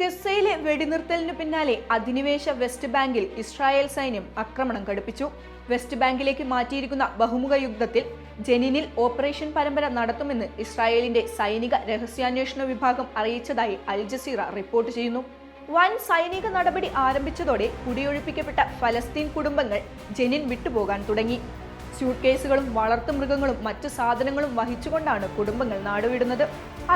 ഗസയിലെ വെടിനിർത്തലിനു പിന്നാലെ അധിനിവേശ വെസ്റ്റ് ബാങ്കിൽ ഇസ്രായേൽ സൈന്യം ആക്രമണം കടുപ്പിച്ചു. വെസ്റ്റ് ബാങ്കിലേക്ക് മാറ്റിയിരിക്കുന്ന ബഹുമുഖ യുദ്ധത്തിൽ ജനിനിൽ ഓപ്പറേഷൻ പരമ്പര നടത്തുമെന്ന് ഇസ്രായേലിന്റെ സൈനിക രഹസ്യാന്വേഷണ വിഭാഗം അറിയിച്ചതായി അൽ ജസീറ റിപ്പോർട്ട് ചെയ്യുന്നു. വൻ സൈനിക നടപടി ആരംഭിച്ചതോടെ കുടിയൊഴിപ്പിക്കപ്പെട്ട ഫലസ്തീൻ കുടുംബങ്ങൾ ജനിൻ വിട്ടുപോകാൻ തുടങ്ങി. സ്യൂട്ട് കേസുകളും വളർത്തുമൃഗങ്ങളും മറ്റു സാധനങ്ങളും വഹിച്ചുകൊണ്ടാണ് കുടുംബങ്ങൾ നാടുവിടുന്നത്.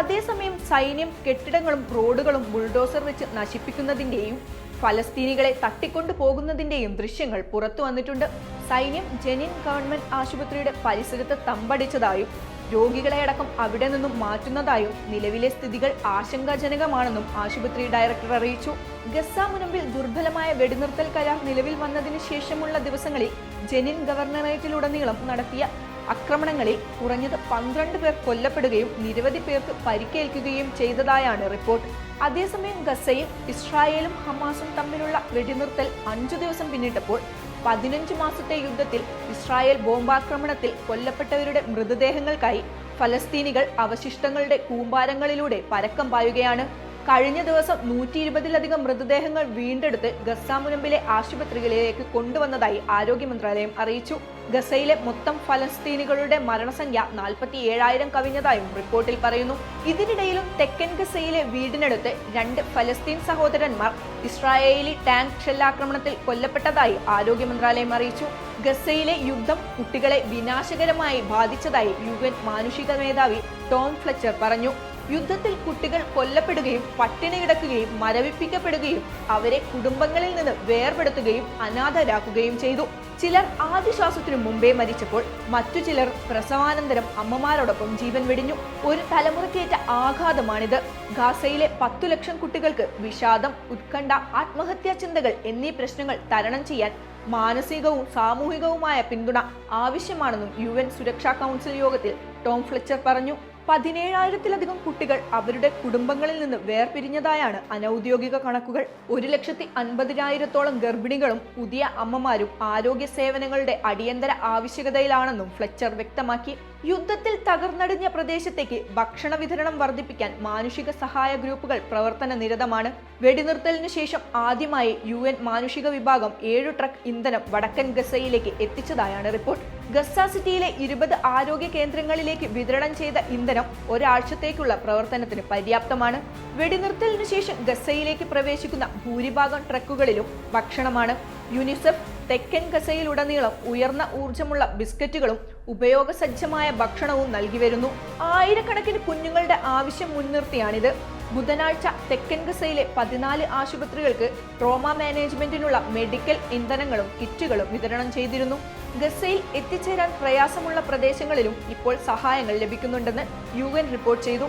അതേസമയം സൈന്യം കെട്ടിടങ്ങളും റോഡുകളും ബുൾഡോസർ വെച്ച് നശിപ്പിക്കുന്നതിന്റെയും ഫലസ്തീനികളെ തട്ടിക്കൊണ്ടു പോകുന്നതിന്റെയും ദൃശ്യങ്ങൾ പുറത്തു വന്നിട്ടുണ്ട്. സൈന്യം ജെനിൻ ഗവൺമെന്റ് ആശുപത്രിയുടെ പരിസരത്ത് തമ്പടിച്ചതായും രോഗികളെ അടക്കം അവിടെ നിന്നും മാറ്റുന്നതായും നിലവിലെ സ്ഥിതികൾ ആശങ്കാജനകമാണെന്നും ആശുപത്രി ഡയറക്ടർ അറിയിച്ചു. ഗസ മുനമ്പിൽ ദുർബലമായ വെടിനിർത്തൽ കരാർ നിലവിൽ വന്നതിന് ശേഷമുള്ള ദിവസങ്ങളിൽ ജനിൻ ഗവർണറേറ്റിലുടനീളം നടത്തിയ ആക്രമണങ്ങളിൽ കുറഞ്ഞത് പന്ത്രണ്ട് പേർ കൊല്ലപ്പെടുകയും നിരവധി പേർക്ക് പരിക്കേൽക്കുകയും ചെയ്തതായാണ് റിപ്പോർട്ട്. അതേസമയം ഗസയും ഇസ്രായേലും ഹമാസും തമ്മിലുള്ള വെടിനിർത്തൽ അഞ്ചു ദിവസം പിന്നിട്ടപ്പോൾ പതിനഞ്ച് മാസത്തെ യുദ്ധത്തിൽ ഇസ്രായേൽ ബോംബാക്രമണത്തിൽ കൊല്ലപ്പെട്ടവരുടെ മൃതദേഹങ്ങൾക്കായി ഫലസ്തീനികൾ അവശിഷ്ടങ്ങളുടെ കൂമ്പാരങ്ങളിലൂടെ പരക്കം പായുകയാണ് കഴിഞ്ഞ ദിവസം നൂറ്റി ഇരുപതിലധികം മൃതദേഹങ്ങൾ വീണ്ടെടുത്ത് ഗസ മുനമ്പിലെ ആശുപത്രികളിലേക്ക് കൊണ്ടുവന്നതായി ആരോഗ്യ മന്ത്രാലയം അറിയിച്ചു. ഗസയിലെ മൊത്തം ഫലസ്തീനികളുടെ മരണസംഖ്യ നാൽപ്പത്തി ഏഴായിരം കവിഞ്ഞതായും റിപ്പോർട്ടിൽ പറയുന്നു. ഇതിനിടയിലും തെക്കൻ ഗസയിലെ വീടിനടുത്ത് രണ്ട് ഫലസ്തീൻ സഹോദരന്മാർ ഇസ്രായേലി ടാങ്ക് ഷെല്ലാക്രമണത്തിൽ കൊല്ലപ്പെട്ടതായി ആരോഗ്യ മന്ത്രാലയം അറിയിച്ചു. ഗസയിലെ യുദ്ധം കുട്ടികളെ വിനാശകരമായി ബാധിച്ചതായി യു എൻ മാനുഷിക മേധാവി ടോം ഫ്ലെച്ചർ പറഞ്ഞു. യുദ്ധത്തിൽ കുട്ടികൾ കൊല്ലപ്പെടുകയും പട്ടിണി കിടക്കുകയും മരവിപ്പിക്കപ്പെടുകയും അവരെ കുടുംബങ്ങളിൽ നിന്ന് വേർപെടുത്തുകയും അനാഥരാക്കുകയും ചെയ്തു. ചിലർ ആദ്യശ്വാസത്തിനു മുമ്പേ മരിച്ചപ്പോൾ മറ്റു ചിലർ പ്രസവാനന്തരം അമ്മമാരോടൊപ്പം ജീവൻ വെടിഞ്ഞു. ഒരു തലമുറക്കേറ്റ ആഘാതമാണിത്. ഗാസയിലെ പത്തു ലക്ഷം കുട്ടികൾക്ക് വിഷാദം ഉത്കണ്ഠ ആത്മഹത്യാ ചിന്തകൾ എന്നീ പ്രശ്നങ്ങൾ തരണം ചെയ്യാൻ മാനസികവും സാമൂഹികവുമായ പിന്തുണ ആവശ്യമാണെന്നും യു സുരക്ഷാ കൗൺസിൽ യോഗത്തിൽ ടോം ഫ്ലെച്ചർ പറഞ്ഞു. പതിനേഴായിരത്തിലധികം കുട്ടികൾ അവരുടെ കുടുംബങ്ങളിൽ നിന്ന് വേർപിരിഞ്ഞതായാണ് അനൌദ്യോഗിക കണക്കുകൾ. ഒരു ലക്ഷത്തി അൻപതിനായിരത്തോളം ഗർഭിണികളും പുതിയ അമ്മമാരും ആരോഗ്യ സേവനങ്ങളുടെ അടിയന്തര ആവശ്യകതയിലാണെന്നും ഫ്ലെച്ചർ വ്യക്തമാക്കി. യുദ്ധത്തിൽ തകർന്നടിഞ്ഞ പ്രദേശത്തേക്ക് ഭക്ഷണ വിതരണം വർദ്ധിപ്പിക്കാൻ മാനുഷിക സഹായ ഗ്രൂപ്പുകൾ പ്രവർത്തന നിരതമാണ്. വെടിനിർത്തലിനു ശേഷം ആദ്യമായി യു എൻ മാനുഷിക വിഭാഗം ഏഴു ട്രക്ക് ഇന്ധനം വടക്കൻ ഗസയിലേക്ക് എത്തിച്ചതായാണ് റിപ്പോർട്ട്. ഗസ സിറ്റിയിലെ ഇരുപത് ആരോഗ്യ കേന്ദ്രങ്ങളിലേക്ക് വിതരണം ചെയ്ത ഇന്ധനം ഒരാഴ്ചത്തേക്കുള്ള പ്രവർത്തനത്തിന് പര്യാപ്തമാണ്. വെടിനിർത്തലിനു ശേഷം ഗസയിലേക്ക് പ്രവേശിക്കുന്ന ഭൂരിഭാഗം ട്രക്കുകളിലും ഭക്ഷണമാണ്. യുനിസെഫ് തെക്കൻ ഗസയിലുടനീളം ഉയർന്ന ഊർജമുള്ള ബിസ്ക്കറ്റുകളും ഉപയോഗസജ്ജമായ ഭക്ഷണവും നൽകി വരുന്നു. ആയിരക്കണക്കിന് കുഞ്ഞുങ്ങളുടെ ആവശ്യം മുൻനിർത്തിയാണിത്. ബുധനാഴ്ച തെക്കൻ ഗസയിലെ പതിനാല് ആശുപത്രികൾക്ക് ട്രോമ മാനേജ്മെന്റിനുള്ള മെഡിക്കൽ ഇന്ധനങ്ങളും കിറ്റുകളും വിതരണം ചെയ്തിരുന്നു. ഗസയിൽ എത്തിച്ചേരാൻ പ്രയാസമുള്ള പ്രദേശങ്ങളിലും ഇപ്പോൾ സഹായങ്ങൾ ലഭിക്കുന്നുണ്ടെന്ന് യു റിപ്പോർട്ട് ചെയ്തു.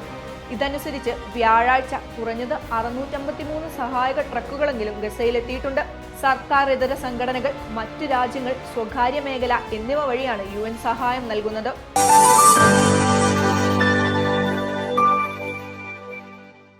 ഇതനുസരിച്ച് വ്യാഴാഴ്ച കുറഞ്ഞത് അറുന്നൂറ്റമ്പത്തിമൂന്ന് സഹായക ട്രക്കുകളെങ്കിലും ഗസയിലെത്തിയിട്ടുണ്ട്. സർക്കാർ ഇതര സംഘടനകൾ മറ്റു രാജ്യങ്ങൾ സ്വകാര്യ മേഖല എന്നിവ വഴിയാണ് യു സഹായം നൽകുന്നത്.